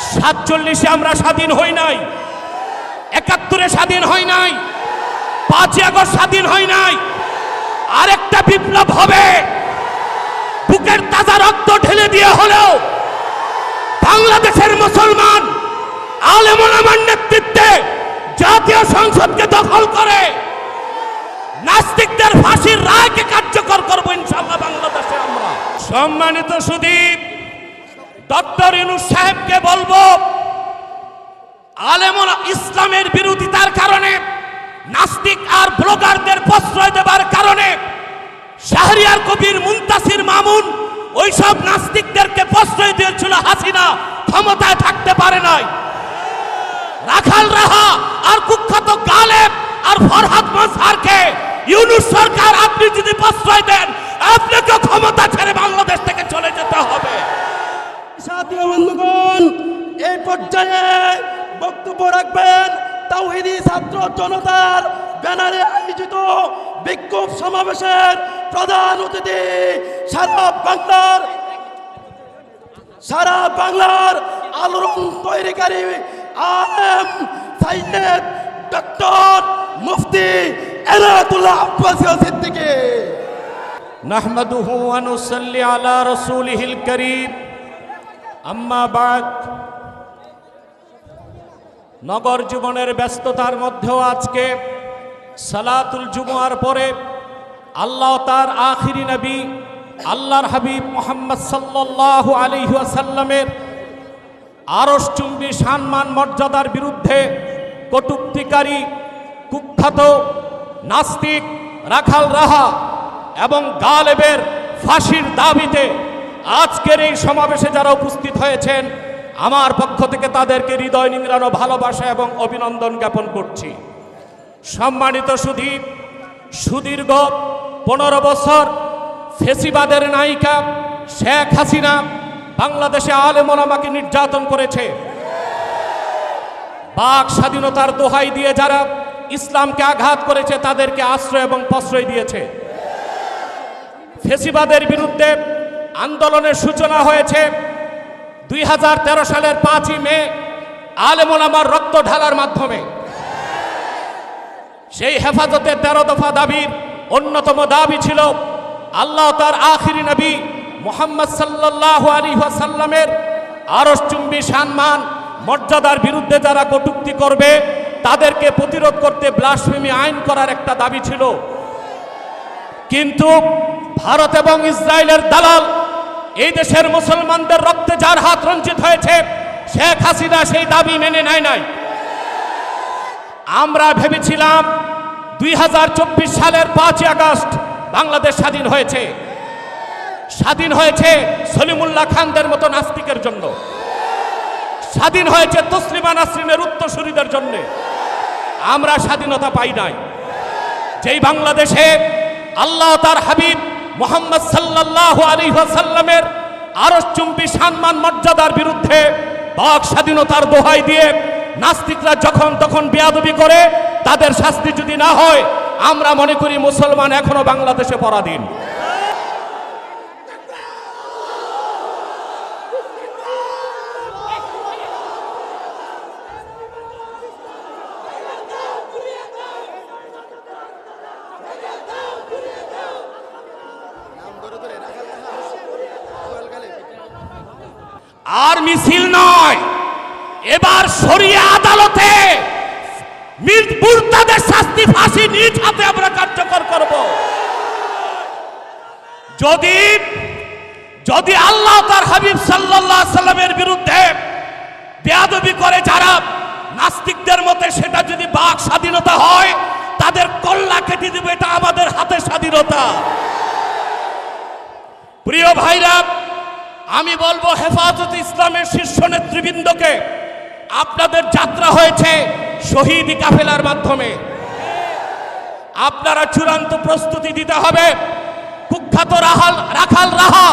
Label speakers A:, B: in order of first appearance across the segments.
A: সাতচল্লিশে আমরা স্বাধীন হই নাই। একাত্তরে স্বাধীন হই নাই। পাঁচই আগস্ট স্বাধীন হই নাই। আরেকটা বিপ্লব হবে। বুকের তাজা রক্ত ঢেলে দিয়ে হলেও বাংলাদেশের মুসলমান আলেমোলামার নেতৃত্বে জাতীয় সংসদকে দখল করে নাস্তিকদের ফাঁসির রায়কে কার্যকর করব ইনশাল্লাহ বাংলাদেশে আমরা। সম্মানিত সুদীপ ডক্টর ইনুস সাহেবকে বলব, আলেমুল ইসলামের বিরোধিতার কারণে, নাস্তিক আর ব্লগারদের প্রশ্রয় দেবার কারণে, শাহরিয়ার কবির মুন্তাসির মামুন ওইসব নাস্তিকদেরকে প্রশ্রয় দিয়েছিল হাসিনা, ক্ষমতায় থাকতে পারে নাই। রাখাল রাহা আর
B: পরিষদের ব্যানারে আয়োজিত বিক্ষোভ সমাবেশের প্রধান অতিথি সারা বাংলার সারা বাংলার আলোড়ন তৈরিকারী আলম সাইয়েদ ডক্টর মুফতি এনাতুল্লাহ আব্বাসীয় সিদ্দিকে।
A: নাহমাদুহু ওয়া নুসাল্লি আলা রাসূলিহিল কারীম। আম্মা বাদ। নগর জীবনের ব্যস্ততার মধ্যেও আজকে সালাতুল জুমুয়ার পরে আল্লাহ তার আখিরি নবী, আল্লাহর হাবিব মোহাম্মদ সাল্লাল্লাহু আলাইহি ওয়াসাল্লামের আরস চুম্বি সম্মান মর্যাদার বিরুদ্ধে কটুক্তিকারী, কুখ্যাত, নাস্তিক রাখাল রাহা এবং গালেবের ফাঁসির দাবিতে আজকের এই সমাবেশে যারা উপস্থিত হয়েছেন আমার পক্ষ থেকে তাদেরকে হৃদয় নিংড়ানো ভালোবাসা এবং অভিনন্দন জ্ঞাপন করছি। সম্মানিত সুধীর সুদীর্ঘ পনেরো বছর ফেসিবাদের নায়িকা শেখ হাসিনা বাংলাদেশে আলেমোলামাকে নির্যাতন করেছে। বাক স্বাধীনতার দোহাই দিয়ে যারা ইসলামকে আঘাত করেছে, তাদেরকে আশ্রয় এবং প্রশ্রয় দিয়েছে। ফেসিবাদের বিরুদ্ধে আন্দোলনের সূচনা হয়েছে। দুই হাজার তেরো সালের পাঁচই মে আলেমোলামার রক্ত ঢালার মাধ্যমে সেই হেফাজতে তেরো দফা দাবির অন্যতম দাবি ছিল, আল্লাহ তার আখিরি নবী মোহাম্মদ সাল্লাহ আলী সাল্লামের আরস চুম্বি সম্মান, মর্যাদার বিরুদ্ধে যারা কটুক্তি করবে, তাদেরকে প্রতিরোধ করতে ব্লাসফেমি আইন করার একটা দাবি ছিল। কিন্তু ভারত এবং ইসরায়েলের দালাল এই দেশের মুসলমানদের রক্তে যার হাত রঞ্চিত হয়েছে, শেখ হাসিনা সেই দাবি মেনে নেয় নাই। আমরা ভেবেছিলাম দুই হাজার চব্বিশ সালের পাঁচই আগস্ট বাংলাদেশ স্বাধীন হয়েছে। স্বাধীন হয়েছে সলিমুল্লাহ খানদের মতো নাস্তিকের জন্য। স্বাধীন হয়েছে তসলিমা নাসরিনের উত্তরসূরিদের জন্য। আমরা স্বাধীনতা পাই নাই। যেই বাংলাদেশে আল্লাহ তার হাবিব মোহাম্মদ সাল্লাহ আলী সাল্লামের আরও চুম্বি সম্মান মর্যাদার বিরুদ্ধে বাক স্বাধীনতার দোহাই দিয়ে নাস্তিকরা যখন তখন বেয়াদবি করে, তাদের শাস্তি যদি না হয়, আমরা মনে করি মুসলমান এখনও বাংলাদেশে পরাধীন আর মিছিল নয়। এবার সরিয়ে আদালতে মির- মুরতাদের শাস্তি ফাঁসি নিজ হাতে আমরা কার্যকর করব। যদি যদি আল্লাহ তার হাবিব আলাইহি সাল্লামের বিরুদ্ধে বেয়াদবি করে, যারা নাস্তিকদের মতে সেটা যদি বাক স্বাধীনতা হয়, তাদের কল্লা কেটে দেবে, এটা আমাদের হাতে স্বাধীনতা। প্রিয় ভাইরা আমি বলব হেফাজত ইসলামের শীর্ষ নেতৃবৃন্দকে, আপনাদের যাত্রা হয়েছে শহীদ কাফেলার মাধ্যমে। আপনারা চূড়ান্ত প্রস্তুতি দিতে হবে। কুখ্যাত রাহাল, রাখাল রাহা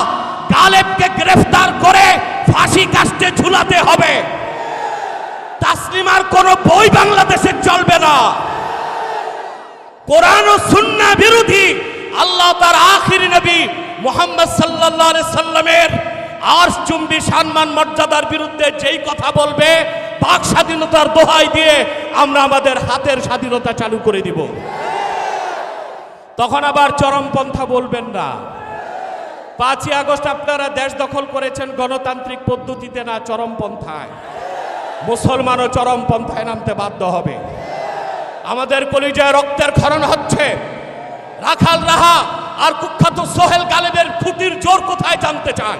A: গালেবকে গ্রেফতার করে ফাঁসি কাস্টে ঝুলাতে হবে। তাসলিমার কোনো বই বাংলাদেশে চলবে না। কোরআন ও সুন্না বিরোধী আল্লাহ তার আখির নবী মোহাম্মদ আলাইহি সাল্লামের আর চুম্বি সম্মান মর্যাদার বিরুদ্ধে যেই কথা বলবে বাক স্বাধীনতার দোহাই দিয়ে আমরা আমাদের হাতের স্বাধীনতা চালু করে দিব। তখন আবার চরমপন্থা বলবেন না। পাঁচই আগস্ট আপনারা দেশ দখল করেছেন গণতান্ত্রিক পদ্ধতিতে না চরমপন্থায়। মুসলমানও চরমপন্থায় নামতে বাধ্য হবে। আমাদের কলিজায় রক্তের ক্ষরণ হচ্ছে। রাখাল রাহা আর কুখ্যাত সোহেল গালেবের খুঁটির জোর কোথায় জানতে চান?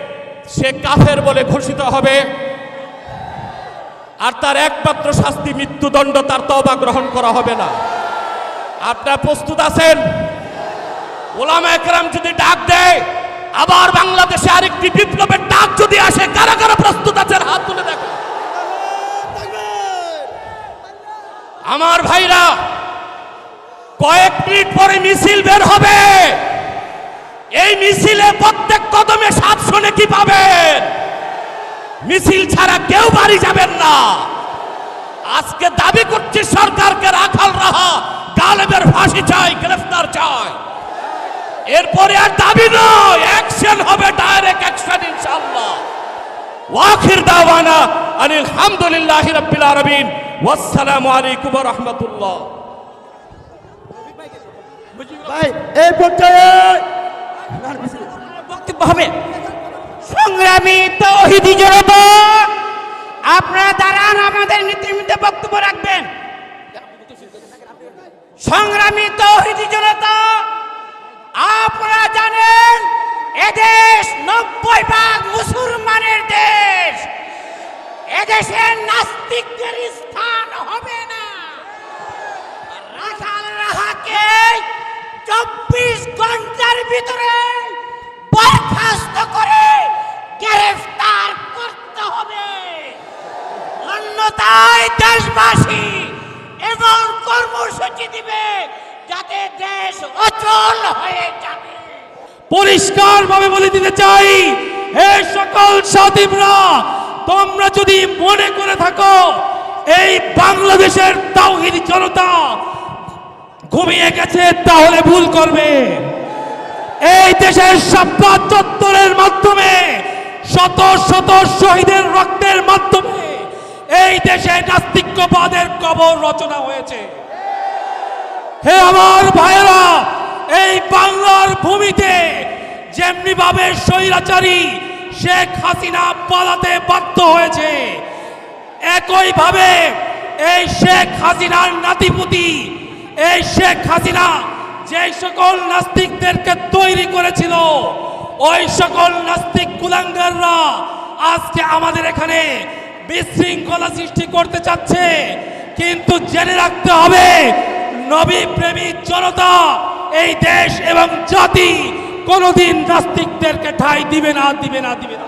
A: সে কাফের বলে ঘোষিত হবে। আর তার একমাত্র শাস্তি মৃত্যুদণ্ড, তার তবা গ্রহণ করা হবে না। আপনার প্রস্তুত আছেন? ওলামা একরাম যদি ডাক দেয়, আবার বাংলাদেশে আরেকটি বিপ্লবের ডাক যদি আসে, কারা কারা প্রস্তুত আছেন? হাত তুলে দেখো আমার ভাইরা, কয়েক মিনিট পরে মিছিল বের হবে। এই মিছিলে প্রত্যেক কদমে সাতশো কি পাবেন? মিছিল ছাড়া কেউ বাড়ি যাবেন না। আজকে দাবি করছি সরকারকে রাখাল রাহা, গালেবের ফাঁসি চাই, গ্রেফতার চাই। এরপরে আর দাবি নয় অ্যাকশন হবে ডাইরেক্ট অ্যাকশন ইনশাআল্লাহ। ওয়াখির দাওয়ানা আনিল হামদুলিল্লাহি রাব্বিল আলামিন। ওয়াসসালামু আলাইকুম ওয়া রাহমাতুল্লাহ।
B: ভাই, এই পর্যায়ে
C: বক্তব্য হবে। সংগ্রামী তৌহিদি আপনারা দাঁড়ান আমাদের নীতিমিতে বক্তব্য রাখবেন, সংগ্রামী তৌহিদি জনতা, আপনারা জানেন এদেশ নব্বই ভাগ মুসলমানের দেশ। এদেশে নাস্তিকদের স্থান হবে না। রাখাল রাহাকে অচল হয়ে যাবে।
D: পরিষ্কার ভাবে বলে দিতে চাই, হে সকল সাথীরা তোমরা যদি মনে করে থাকো, এই বাংলাদেশের তাওহিদ জনতা ঘুমিয়ে গেছে, তাহলে ভুল করবে। এই দেশের সাপ্পা চত্বরের মাধ্যমে, শত শত শহীদের রক্তের মাধ্যমে, এই দেশে নাস্তিক্যবাদের কবর রচনা হয়েছে। হে আমার ভাইয়েরা, এই বাংলার ভূমিতে যেমনি ভাবে স্বৈরাচারী শেখ হাসিনা পালাতে বাধ্য হয়েছে, একই ভাবে এই শেখ হাসিনার নাতিপুতি, এই শেখ হাসিনা যে সকল নাস্তিকদেরকে তৈরি করেছিল, ওই সকল নাস্তিক কুলাঙ্গাররা আজকে আমাদের এখানে বিশৃঙ্খলা সৃষ্টি করতে চাচ্ছে। কিন্তু জেনে রাখতে হবে নবী প্রেমী জনতা, এই দেশ এবং জাতি কোনোদিন নাস্তিকদেরকে ঠাই দিবে না দিবে না দিবে না।